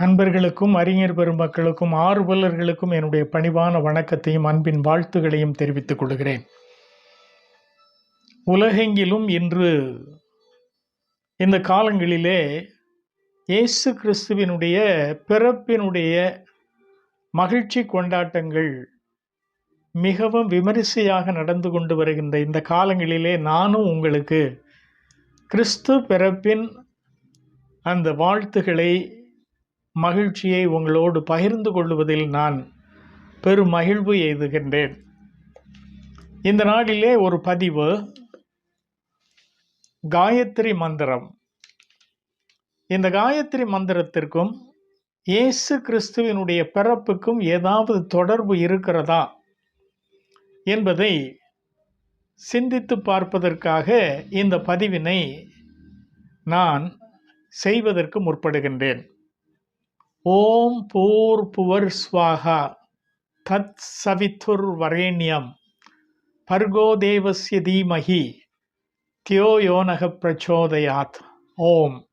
அன்பர்களுக்கும் அறிஞர் பெருமக்களுக்கும் ஆர்வலர்களுக்கும் என்னுடைய பணிவான வணக்கத்தையும் அன்பின் வாழ்த்துகளையும் தெரிவித்துக் கொள்கிறேன். உலகெங்கிலும் இன்று இந்த காலங்களிலே இயேசு கிறிஸ்துவினுடைய பிறப்பினுடைய மகிழ்ச்சி கொண்டாட்டங்கள் மிகவும் விமரிசையாக நடந்து கொண்டு வருகின்ற இந்த காலங்களிலே நானும் உங்களுக்கு கிறிஸ்து பிறப்பின் அந்த வாழ்த்துக்களை மகிழ்ச்சியை உங்களோடு பகிர்ந்து கொள்வதில் நான் பெரும் மகிழ்வு எய்துகின்றேன். இந்த நாளிலே ஒரு பதிவு காயத்ரி மந்திரம். இந்த காயத்ரி மந்திரத்திற்கும் இயேசு கிறிஸ்துவினுடைய பிறப்புக்கும் ஏதாவது தொடர்பு இருக்கிறதா என்பதை சிந்தித்து பார்ப்பதற்காக இந்த பதிவினை நான் செய்வதற்கு முற்படுகின்றேன். ஓம் பூர் புவர் ஸ்வாகா தத் சவித்துர் வரேண்யம் பர்கோ தேவசிய தீமகி. தியோ யோனக பிரச்சோதயாத். ஓம்.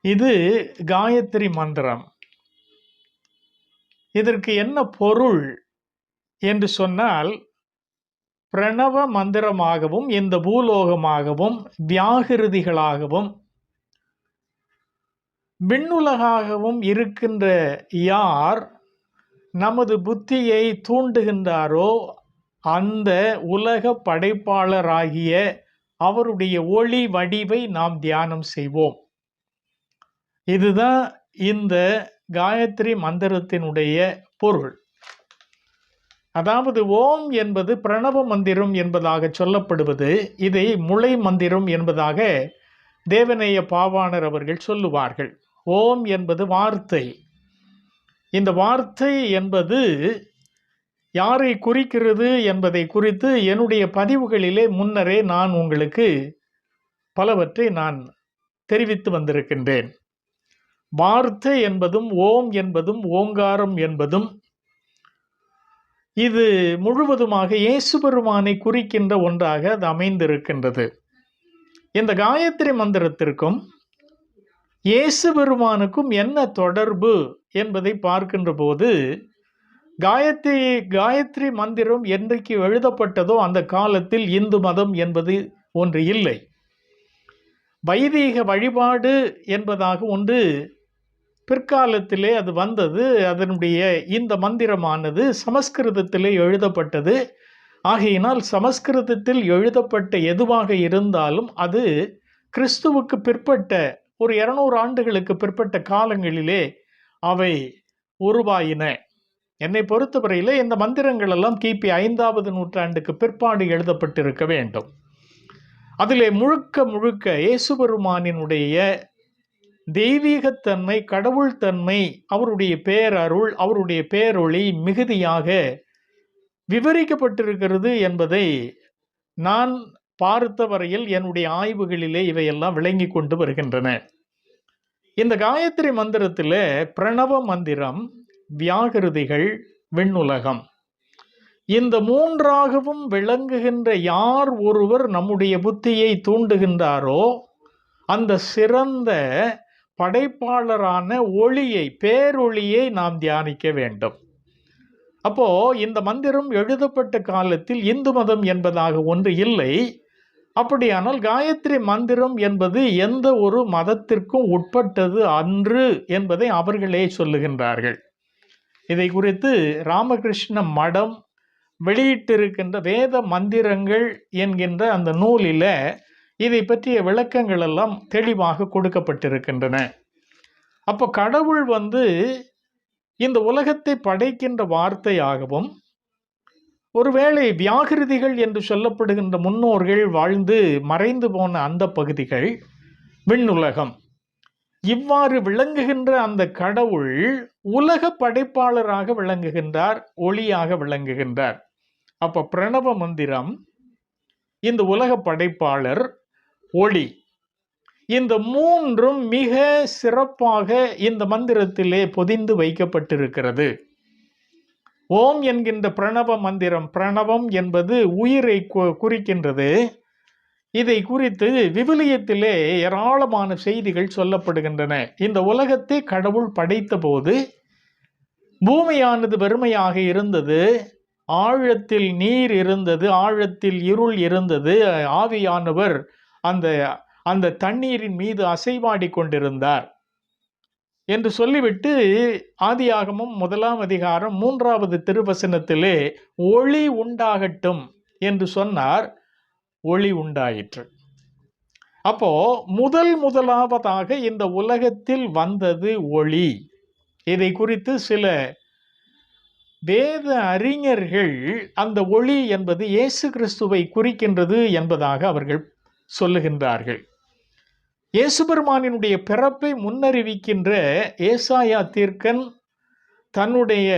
இது காயத்ரி மந்திரம். இதற்கு என்ன பொருள் என்று சொன்னால் பிரணவ மந்திரமாகவும் இந்த பூலோகமாகவும் வியாகிருதிகளாகவும் விண்ணுலகாகவும் இருக்கின்ற யார் நமது புத்தியை தூண்டுகின்றாரோ அந்த உலக படைப்பாளராகிய அவருடைய ஒளி வடிவை நாம் தியானம் செய்வோம். இதுதான் இந்த காயத்ரி மந்திரத்தினுடைய பொருள். அதாவது ஓம் என்பது பிரணவ மந்திரம் என்பதாக சொல்லப்படுவது இதை முளை மந்திரம் என்பதாக தேவநேய பாவாணர் அவர்கள் சொல்லுவார்கள். ஓம் என்பது வார்த்தை. இந்த வார்த்தை என்பது யாரை குறிக்கிறது என்பதை குறித்து என்னுடைய பதிவுகளிலே முன்னரே நான் உங்களுக்கு பலவற்றை நான் தெரிவித்து வந்திருக்கின்றேன். வார்த்தை என்பதும் ஓம் என்பதும் ஓங்காரம் என்பதும் இது முழுவதுமாக இயேசுபெருமானை குறிக்கின்ற ஒன்றாக அது அமைந்திருக்கின்றது. இந்த காயத்ரி மந்திரத்திற்கும் இயேசு பெருமானுக்கும் என்ன தொடர்பு என்பதை பார்க்கின்ற போது காயத்ரி காயத்ரி மந்திரம் என்றைக்கு எழுதப்பட்டதோ அந்த காலத்தில் இந்து மதம் என்பது ஒன்று இல்லை. வைதீக வழிபாடு என்பதாக ஒன்று பிற்காலத்திலே அது வந்தது அதனுடைய இந்த மந்திரமானது சமஸ்கிருதத்திலே எழுதப்பட்டது. ஆகையினால் சமஸ்கிருதத்தில் எழுதப்பட்ட எதுவாக இருந்தாலும் அது கிறிஸ்துவுக்கு பிற்பட்ட ஒரு இருநூறு ஆண்டுகளுக்கு பிற்பட்ட காலங்களிலே அவை உருவாயின. என்னை பொறுத்தவரையிலே இந்த மந்திரங்கள் எல்லாம் கிபி ஐந்தாவது நூற்றாண்டுக்கு பிற்பாடு எழுதப்பட்டிருக்க வேண்டும். அதிலே முழுக்க முழுக்க இயேசுபெருமானினுடைய தெய்வீகத்தன்மை கடவுள்தன்மை அவருடைய பேரருள் அவருடைய பேரொளி மிகுதியாக விவரிக்கப்பட்டிருக்கிறது என்பதை நான் பார்த்த வரையில் என்னுடைய ஆய்வுகளிலே இவையெல்லாம் விளங்கி கொண்டு வருகின்றன. இந்த காயத்ரி மந்திரத்தில் பிரணவ மந்திரம் வியாகிருதிகள் விண்ணுலகம். இந்த மூன்றாகவும் விளங்குகின்ற யார் ஒருவர் நம்முடைய புத்தியை தூண்டுகின்றாரோ அந்த சிறந்த படைப்பாளரான ஒளியை பேரொளியை நாம் தியானிக்க வேண்டும். அப்போ இந்த மந்திரம் எழுதப்பட்ட காலத்தில் இந்து மதம் என்பதாக ஒன்று இல்லை. அப்படியானால் காயத்ரி மந்திரம் என்பது எந்த ஒரு மதத்திற்கும் உட்பட்டது அன்று என்பதை அவர்களே சொல்லுகின்றார்கள். இதை குறித்து ராமகிருஷ்ண மடம் வெளியிட்டிருக்கின்ற வேத மந்திரங்கள் என்கின்ற அந்த நூலில் இதை பற்றிய விளக்கங்கள் எல்லாம் தெளிவாக கொடுக்கப்பட்டிருக்கின்றன. அப்போ கடவுள் வந்து இந்த உலகத்தை படைக்கின்ற வார்த்தையாகவும் ஒருவேளை வியாகிருதிகள் என்று சொல்லப்படுகின்ற முன்னோர்கள் வாழ்ந்து மறைந்து போன அந்த பகுதிகள் விண்ணுலகம். இவ்வாறு விளங்குகின்ற அந்த கடவுள் உலக படைப்பாளராக விளங்குகின்றார் ஒளியாக விளங்குகின்றார். அப்ப பிரணவ மந்திரம் இந்த உலக படைப்பாளர் ஒளி. இந்த மூன்றும் மிக சிறப்பாக இந்த மந்திரத்திலே பொதிந்து வைக்கப்பட்டிருக்கிறது. ஓம் என்கின்ற பிரணவ மந்திரம் பிரணவம் என்பது உயிரை குறிக்கின்றது. இதை குறித்து விவிலியத்திலே ஏராளமான செய்திகள் சொல்லப்படுகின்றன. இந்த உலகத்தை கடவுள் படைத்தபோது பூமியானது வெறுமையாக இருந்தது. ஆழத்தில் நீர் இருந்தது ஆழத்தில் இருள் இருந்தது. ஆவியானவர் அந்த அந்த தண்ணீரின் மீது அசைவாடி கொண்டிருந்தார். என்று சொல்லிவிட்டு ஆதியாகமும் முதலாம் அதிகாரம் மூன்றாவது திருவசனத்திலே ஒளி உண்டாகட்டும் என்று சொன்னார். ஒளி உண்டாயிற்று. அப்போ முதல் முதலாவதாக இந்த உலகத்தில் வந்தது ஒளி. இதை குறித்து சில வேத அறிஞர்கள் அந்த ஒளி என்பது இயேசு கிறிஸ்துவை குறிக்கின்றது என்பதாக அவர்கள் சொல்லுகின்றார்கள். இயேசுபெருமானினுடைய பிறப்பை முன்னறிவிக்கின்ற ஏசாயா தீர்க்கன் தன்னுடைய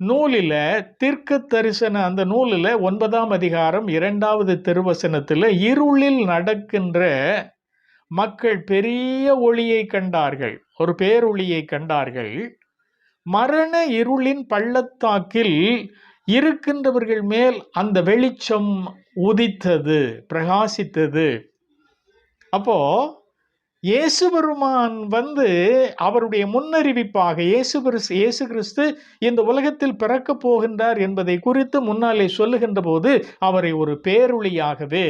நூலில் தீர்க்க தரிசன அந்த நூலில் ஒன்பதாம் அதிகாரம் இரண்டாவது திருவசனத்தில் இருளில் நடக்கின்ற மக்கள் பெரிய ஒளியை கண்டார்கள். ஒரு பேரொளியை கண்டார்கள். மரண இருளின் பள்ளத்தாக்கில் இருக்கின்றவர்கள் மேல் அந்த வெளிச்சம் உதித்தது பிரகாசித்தது. அப்போது இயேசு பெருமான் வந்து அவருடைய முன்னறிவிப்பாக இயேசு இயேசு கிறிஸ்து இந்த உலகத்தில் பிறக்கப் போகின்றார் என்பதை குறித்து முன்னாலே சொல்லுகின்ற போது அவரை ஒரு பேரொழியாகவே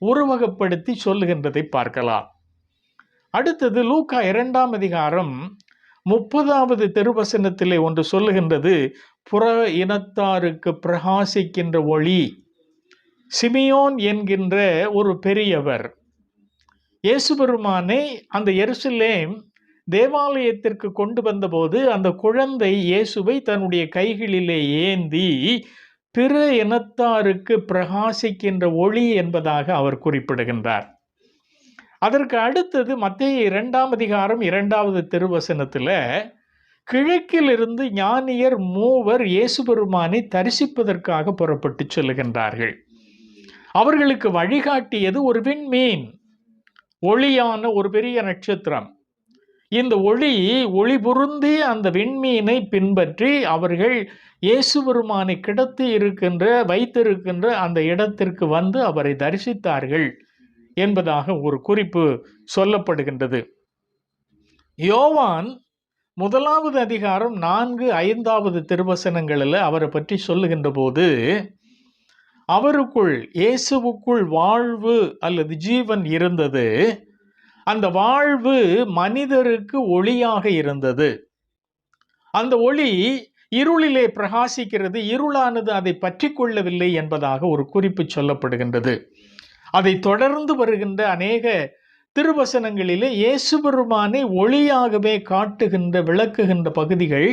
உருவகப்படுத்தி சொல்லுகின்றதை பார்க்கலாம். அடுத்தது லூக்கா இரண்டாம் அதிகாரம் முப்பதாவது திருவசனத்திலே ஒன்று சொல்லுகின்றது புற இனத்தாருக்கு பிரகாசிக்கின்ற ஒளி சிமியோன் என்கின்ற ஒரு பெரியவர். இயேசு பெருமானை அந்த எருசலேம் தேவாலயத்திற்கு கொண்டு வந்தபோது அந்த குழந்தை இயேசுவை தன்னுடைய கைகளிலே ஏந்தி பிற இனத்தாருக்கு பிரகாசிக்கின்ற ஒளி என்பதாக அவர் குறிப்பிடுகின்றார். அதற்கு அடுத்தது மத்திய இரண்டாம் அதிகாரம் இரண்டாவது திருவசனத்தில் கிழக்கிலிருந்து ஞானியர் மூவர் இயேசு பெருமானை தரிசிப்பதற்காக புறப்பட்டு சொல்லுகின்றார்கள். அவர்களுக்கு வழிகாட்டியது ஒரு விண்மீன். ஒளியான ஒரு பெரிய நட்சத்திரம். இந்த ஒளி ஒளி பொருந்தி அந்த விண்மீனை பின்பற்றி அவர்கள் இயேசு பெருமானை கிடத்தி இருக்கின்ற வைத்திருக்கின்ற அந்த இடத்திற்கு வந்து அவரை தரிசித்தார்கள் என்பதாக ஒரு குறிப்பு சொல்லப்படுகின்றது. யோவான் முதலாவது அதிகாரம் நான்கு ஐந்தாவது திருவசனங்களில் அவரை பற்றி சொல்லுகின்ற போது அவருக்குள் இயேசுவுக்குள் வாழ்வு அல்லது ஜீவன் இருந்தது. அந்த வாழ்வு மனிதருக்கு ஒளியாக இருந்தது. அந்த ஒளி இருளிலே பிரகாசிக்கிறது இருளானது அதை பற்றி கொள்ளவில்லை என்பதாக ஒரு குறிப்பு சொல்லப்படுகின்றது. அதை தொடர்ந்து வருகின்ற அநேக திருவசனங்களிலே இயேசு பெருமானை ஒளியாகவே காட்டுகின்ற விளக்குகின்ற பகுதிகள்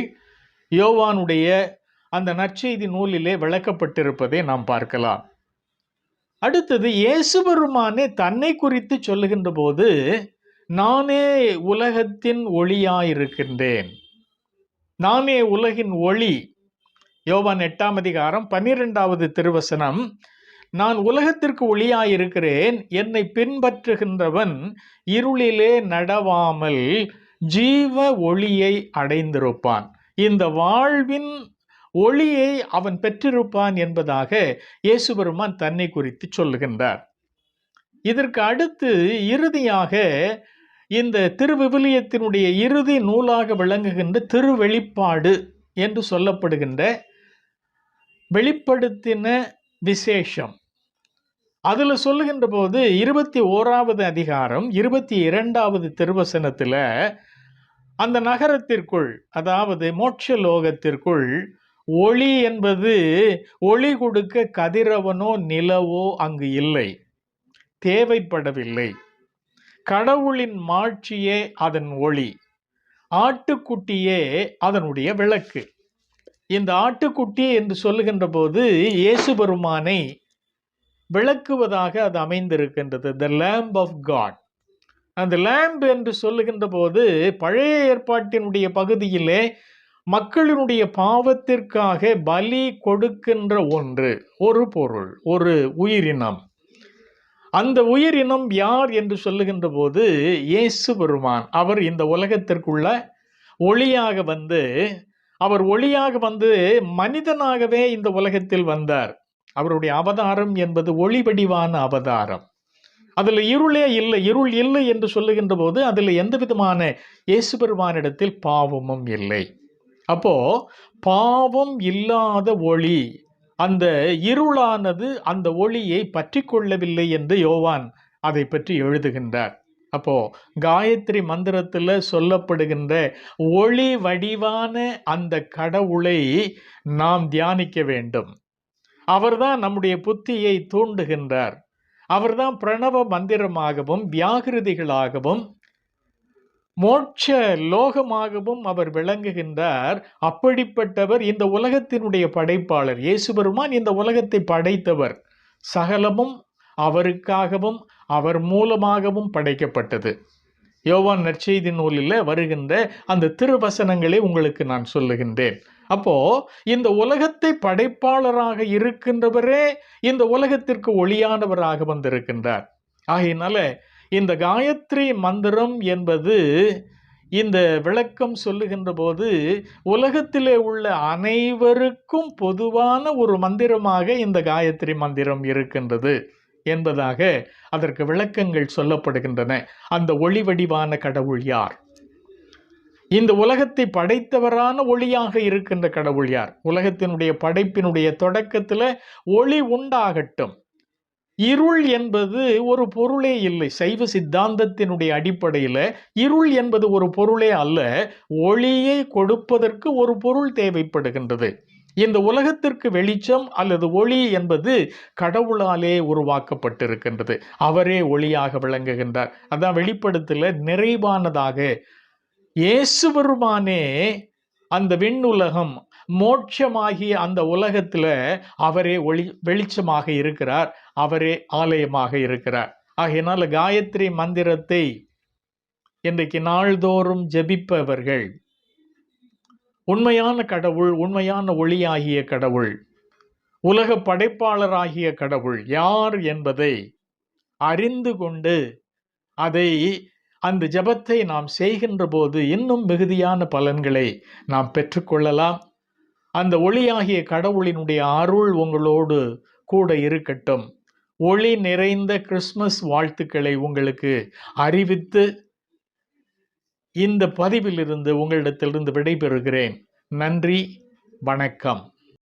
யோவானுடைய அந்த நற்செய்தி நூலிலே விளக்கப்பட்டிருப்பதை நாம் பார்க்கலாம். அடுத்தது இயேசுபெருமானே தன்னை குறித்து சொல்லுகின்ற போது நானே உலகத்தின் ஒளியாயிருக்கின்றேன். நானே உலகின் ஒளி. யோவான் எட்டாம் அதிகாரம் பன்னிரெண்டாவது திருவசனம் நான் உலகத்திற்கு ஒளியாயிருக்கிறேன். என்னை பின்பற்றுகின்றவன் இருளிலே நடவாமல் ஜீவ ஒளியை அடைந்திருப்பான். இந்த வாழ்வின் ஒளியை அவன் பெற்றிருப்பான் என்பதாக இயேசு பெருமான் தன்னை குறித்து சொல்லுகின்றார். இதற்கு அடுத்து இறுதியாக இந்த திருவிவிலியத்தினுடைய இறுதி நூலாக விளங்குகின்ற திருவெளிப்பாடு என்று சொல்லப்படுகின்ற வெளிப்படுத்தின விசேஷம். அதில் சொல்லுகின்ற போது இருபத்தி ஓராவது அதிகாரம் இருபத்தி இரண்டாவது திருவசனத்தில் அந்த நகரத்திற்குள் அதாவது மோட்ச லோகத்திற்குள் ஒளி என்பது ஒளி கொடுக்க கதிரவனோ நிலவோ அங்கு இல்லை. தேவைப்படவில்லை. கடவுளின் மாட்சியே அதன் ஒளி. ஆட்டுக்குட்டியே அதனுடைய விளக்கு. இந்த ஆட்டுக்குட்டி என்று சொல்லுகின்ற போது இயேசு பெருமானை விளக்குவதாக அது அமைந்திருக்கின்றது. த லேம்ப் ஆஃப் காட் அந்த லேம்ப் என்று சொல்லுகின்ற போது பழைய ஏற்பாட்டினுடைய பகுதியிலே மக்களினுடைய பாவத்திற்காக பலி கொடுக்கின்ற ஒன்று ஒரு பொருள் ஒரு உயிரினம். அந்த உயிரினம் யார் என்று சொல்லுகின்ற போது இயேசு பெருமான் அவர் இந்த உலகத்திற்குள்ள ஒளியாக வந்து அவர் ஒளியாக வந்து மனிதனாகவே இந்த உலகத்தில் வந்தார். அவருடைய அவதாரம் என்பது ஒளி வடிவான அவதாரம். அதில் இருளே இல்லை இருள் இல்லை என்று சொல்லுகின்ற போது அதில் எந்த விதமான இயேசு பெருமானிடத்தில் பாவமும் இல்லை. அப்போ பாவம் இல்லாத ஒளி அந்த இருளானது அந்த ஒளியை பற்றி கொள்ளவில்லை என்று யோவான் அதை பற்றி எழுதுகின்றார். அப்போ காயத்ரி மந்திரத்தில் சொல்லப்படுகின்ற ஒளி வடிவான அந்த கடவுளை நாம் தியானிக்க வேண்டும். அவர்தான் நம்முடைய புத்தியை தூண்டுகின்றார். அவர்தான் பிரணவ மந்திரமாகவும் வியாகிருதிகளாகவும் மோட்ச லோகமாகவும் அவர் விளங்குகின்றார். அப்படிப்பட்டவர் இந்த உலகத்தினுடைய படைப்பாளர். இயேசு பெருமான் இந்த உலகத்தை படைத்தவர். சகலமும் அவருக்காகவும் அவர் மூலமாகவும் படைக்கப்பட்டது. யோவான் நற்செய்தி நூலில் வருகின்ற அந்த திருவசனங்களை உங்களுக்கு நான் சொல்லுகின்றேன். அப்போ இந்த உலகத்தை படைப்பாளராக இருக்கின்றவரே இந்த உலகத்திற்கு ஒளியானவராக வந்திருக்கின்றார். ஆகையினால இந்த காயத்ரி மந்திரம் என்பது இந்த விளக்கம் சொல்லுகின்ற போது உலகத்திலே உள்ள அனைவருக்கும் பொதுவான ஒரு மந்திரமாக இந்த காயத்ரி மந்திரம் இருக்கின்றது என்பதாக அதற்கு விளக்கங்கள் சொல்லப்படுகின்றன. அந்த ஒளி வடிவான கடவுள் யார்? இந்த உலகத்தை படைத்தவரான ஒளியாக இருக்கின்ற கடவுள் யார்? உலகத்தினுடைய படைப்பினுடைய தொடக்கத்தில் ஒளி உண்டாகட்டும். இருள் என்பது ஒரு பொருளே இல்லை. சைவ சித்தாந்தத்தினுடைய அடிப்படையில் இருள் என்பது ஒரு பொருளே அல்ல ஒளியை கொடுப்பதற்கு ஒரு பொருள் தேவைப்படுகின்றது. இந்த உலகத்திற்கு வெளிச்சம் அல்லது ஒளி என்பது கடவுளாலே உருவாக்கப்பட்டிருக்கின்றது. அவரே ஒளியாக விளங்குகின்றார். அதான் வெளிப்படுத்தல நிறைவானதாக. இயேசு பெருமானே அந்த விண்ணுலகம் மோட்சமாகிய அந்த உலகத்தில் அவரே ஒளி வெளிச்சமாக இருக்கிறார். அவரே ஆலயமாக இருக்கிறார். ஆகையினால் காயத்ரி மந்திரத்தை இன்றைக்கு நாள்தோறும் ஜெபிப்பவர்கள் உண்மையான கடவுள் உண்மையான ஒளியாகிய கடவுள் உலக படைப்பாளராகிய கடவுள் யார் என்பதை அறிந்து கொண்டு அதை அந்த ஜெபத்தை நாம் செய்கின்ற போது இன்னும் மிகுதியான பலன்களை நாம் பெற்றுக்கொள்ளலாம் அந்த ஒளியாகிய கடவுளினுடைய அருள் உங்களோடு கூட இருக்கட்டும். ஒளி நிறைந்த கிறிஸ்மஸ் வாழ்த்துக்களை உங்களுக்கு அறிவித்து இந்த பதிவிலிருந்து உங்களிடத்திலிருந்து விடைபெறுகிறேன். நன்றி வணக்கம்.